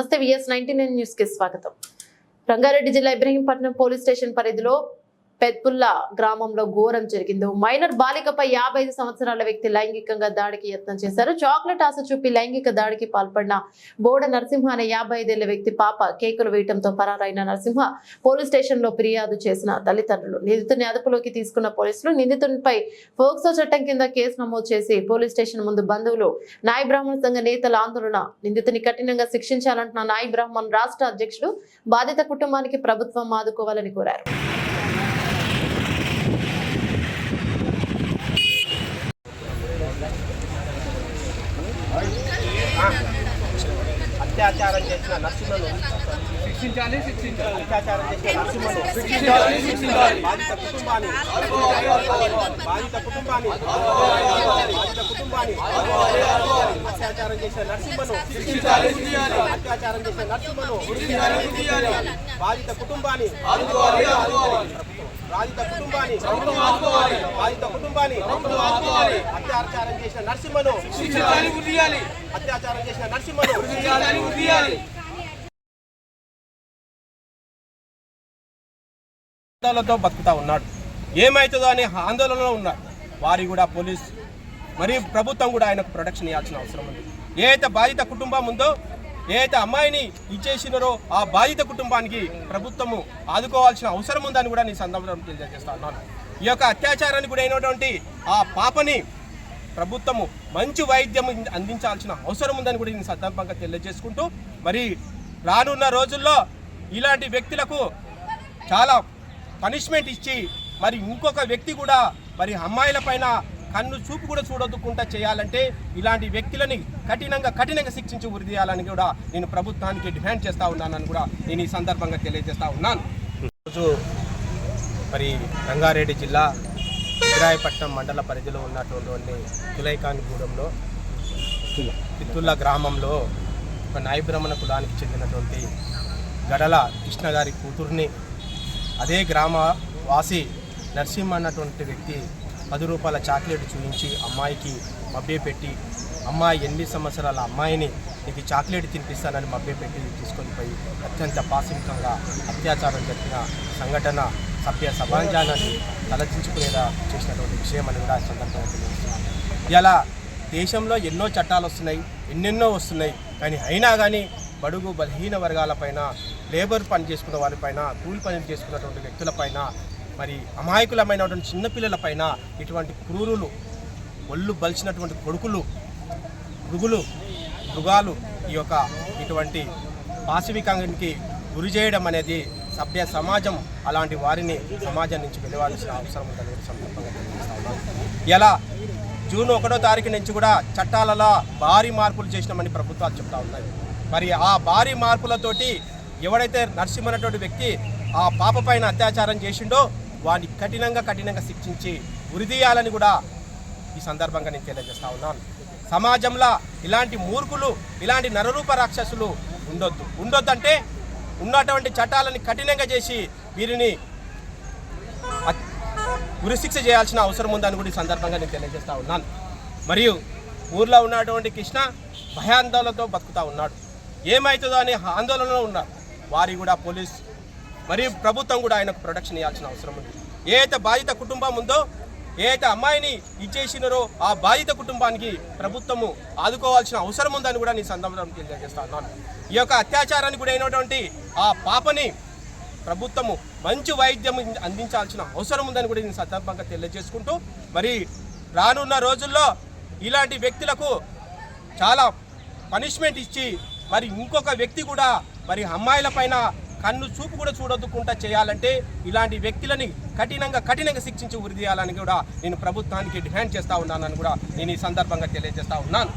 నమస్తే VS ninety nine న్యూస్కి స్వాగతం. రంగారెడ్డి జిల్లా ఇబ్రహీంపట్నం పోలీస్ స్టేషన్ పరిధిలో పెద్పుల్లా గ్రామంలో ఘోరం జరిగింది. మైనర్ బాలికపై యాభై ఐదు సంవత్సరాల వ్యక్తి లైంగికంగా దాడికి యత్నం చేశారు. చాక్లెట్ ఆశ చూపి లైంగిక దాడికి పాల్పడిన బోడ నరసింహ అనే యాభై ఐదేళ్ళ వ్యక్తి పాప కేకులు వేయడంతో పరారైన నరసింహ పోలీస్ స్టేషన్లో ఫిర్యాదు చేసిన తల్లిదండ్రులు. నిందితుని అదుపులోకి తీసుకున్న పోలీసులు నిందితునిపై ఫోక్సో చట్టం కింద కేసు నమోదు చేసి పోలీస్ స్టేషన్ ముందు బంధువులు నాయ బ్రాహ్మణ సంఘ నేతల ఆందోళన. నిందితుని కఠినంగా శిక్షించాలంటున్న నాయ బ్రాహ్మణ్ రాష్ట్ర అధ్యక్షుడు బాధిత కుటుంబానికి ప్రభుత్వం ఆదుకోవాలని కోరారు. అత్యాచారం చేసిన నర్సులను శిక్షించాలి శిక్షించాలి శిక్షించాలి శిక్షించాలి బాధిత కుటుంబాన్ని బాధిత కుటుంబాన్ని బాధిత కుటుంబాన్ని అత్యాచారం చేసిన నర్సులను శిక్షించాలి అత్యాచారం చేసిన శిక్షించాలి బాధిత కుటుంబాన్ని బాధిత కుటుంబాన్ని బాధిత కుటుంబాన్ని అత్యాచారం చేసిన నర్సింహను. అత్యాచారం చేసిన నర్సింహను ఆందోళనతో బతుకుతా ఉన్నాడు. ఏమవుతుందో అనే ఆందోళనలో ఉన్నారు వారి కూడా పోలీస్ మరియు ప్రభుత్వం కూడా ఆయనకు ప్రొటెక్షన్ ఇవ్వాల్సిన అవసరం ఉంది. ఏదైతే బాధిత కుటుంబం ఉందో ఏ అయితే అమ్మాయిని ఇచ్చేసినారో ఆ బాధిత కుటుంబానికి ప్రభుత్వము ఆదుకోవాల్సిన అవసరం ఉందని కూడా నేను సందర్భం తెలియజేస్తా ఉన్నాను. ఈ యొక్క అత్యాచారానికి కూడా అయినటువంటి ఆ పాపని ప్రభుత్వము మంచి వైద్యం అందించాల్సిన అవసరం ఉందని కూడా నేను సందర్భంగా తెలియజేసుకుంటూ మరి రానున్న రోజుల్లో ఇలాంటి వ్యక్తులకు చాలా పనిష్మెంట్ ఇచ్చి మరి ఇంకొక వ్యక్తి కూడా మరి అమ్మాయిల పైన కన్ను చూపు కూడా చూడొద్దుకుంటా చేయాలంటే ఇలాంటి వ్యక్తులని కఠినంగా కఠినంగా శిక్షించి ఉరిదీయాలని కూడా నేను ప్రభుత్వానికి డిమాండ్ చేస్తూ ఉన్నానని కూడా నేను ఈ సందర్భంగా తెలియజేస్తూ ఉన్నాను. రోజు మరి రంగారెడ్డి జిల్లా ఇబ్రాయపట్నం మండల పరిధిలో ఉన్నటువంటి తులైకాన్గూడెంలో పిత్తుల్ల గ్రామంలో ఒక నాయబ్రహ్మణ కులానికి చెందినటువంటి గడల కృష్ణ గారి కూతుర్ని అదే గ్రామ వాసి నర్సింహ అన్నటువంటి వ్యక్తి పది రూపాయల చాక్లెట్ చూపించి అమ్మాయికి మభ్యపెట్టి అమ్మాయి ఎనిమిది సంవత్సరాల అమ్మాయిని నీకు చాక్లెట్ తినిపిస్తానని మభ్యపెట్టి తీసుకొని పోయి అత్యంత పాశవికంగా అత్యాచారం జరిపిన సంఘటన సభ్య సమాజాన్ని తలచించుకునేలా చేసినటువంటి విషయం అని కూడా సందర్భంగా తెలియజేస్తున్నాను. ఇలా దేశంలో ఎన్నో చట్టాలు వస్తున్నాయి ఎన్నెన్నో వస్తున్నాయి. కానీ అయినా కానీ బడుగు బలహీన వర్గాలపైన లేబర్ పని చేసుకున్న వారిపైన కూలి పని చేసుకున్నటువంటి వ్యక్తులపైన మరి అమాయకులమైనటువంటి చిన్నపిల్లలపైన ఇటువంటి క్రూరులు ఒళ్ళు బలిచినటువంటి కొడుకులు మృగులు మృగాలు ఈ యొక్క ఇటువంటి పాశవికానికి గురి చేయడం అనేది సభ్య సమాజం అలాంటి వారిని సమాజం నుంచి వెలువాల్సిన అవసరం ఉందని సందర్భంగా తెలియజేస్తా ఇలా జూన్ ఒకటో తారీఖు నుంచి కూడా చట్టాలలో భారీ మార్పులు చేసినామని ప్రభుత్వాలు చెప్తా ఉన్నాయి. మరి ఆ భారీ మార్పులతోటి ఎవడైతే నరసింహనటువంటి వ్యక్తి ఆ పాప పైన అత్యాచారం చేసిండో వాడిని కఠినంగా కఠినంగా శిక్షించి ఉరిదీయాలని కూడా ఈ సందర్భంగా నేను తెలియజేస్తా ఉన్నాను. సమాజంలో ఇలాంటి మూర్ఖులు ఇలాంటి నరరూప రాక్షసులు ఉండొద్దు. ఉండొద్దంటే ఉన్నటువంటి చట్టాలని కఠినంగా చేసి వీరిని అత్- ఉరిశిక్ష చేయాల్సిన అవసరం ఉందని కూడా ఈ సందర్భంగా నేను తెలియజేస్తా ఉన్నాను. మరియు ఊర్లో ఉన్నటువంటి కృష్ణ భయాందోళనతో బతుకుతా ఉన్నాడు. ఏమవుతుందో అనే ఆందోళనలో ఉన్నాడు వారి కూడా పోలీస్ మరియు ప్రభుత్వం కూడా ఆయనకు ప్రొటెక్షన్ ఇవ్వాల్సిన అవసరం ఉంది. ఏదైతే బాధిత కుటుంబం ఉందో ఏదైతే అమ్మాయిని ఇచ్చేసినారో ఆ బాధిత కుటుంబానికి ప్రభుత్వము ఆదుకోవాల్సిన అవసరం ఉందని కూడా నేను సందర్భం తెలియజేస్తా ఉన్నాను. ఈ యొక్క అత్యాచారానికి కూడా అయినటువంటి ఆ పాపని ప్రభుత్వము మంచి వైద్యం అందించాల్సిన అవసరం ఉందని కూడా నేను సందర్భంగా తెలియజేసుకుంటూ మరి రానున్న రోజుల్లో ఇలాంటి వ్యక్తులకు చాలా పనిష్మెంట్ ఇచ్చి మరి ఇంకొక వ్యక్తి కూడా మరి అమ్మాయిల పైన కన్ను చూపు కూడా చూడొద్దుకుంటా చేయాలంటే ఇలాంటి వ్యక్తులని కఠినంగా కఠినంగా శిక్షించి ఉరి తీయాలని కూడా నేను ప్రభుత్వానికి డిమాండ్ చేస్తా ఉన్నానని కూడా నేను ఈ సందర్భంగా తెలియజేస్తా ఉన్నాను.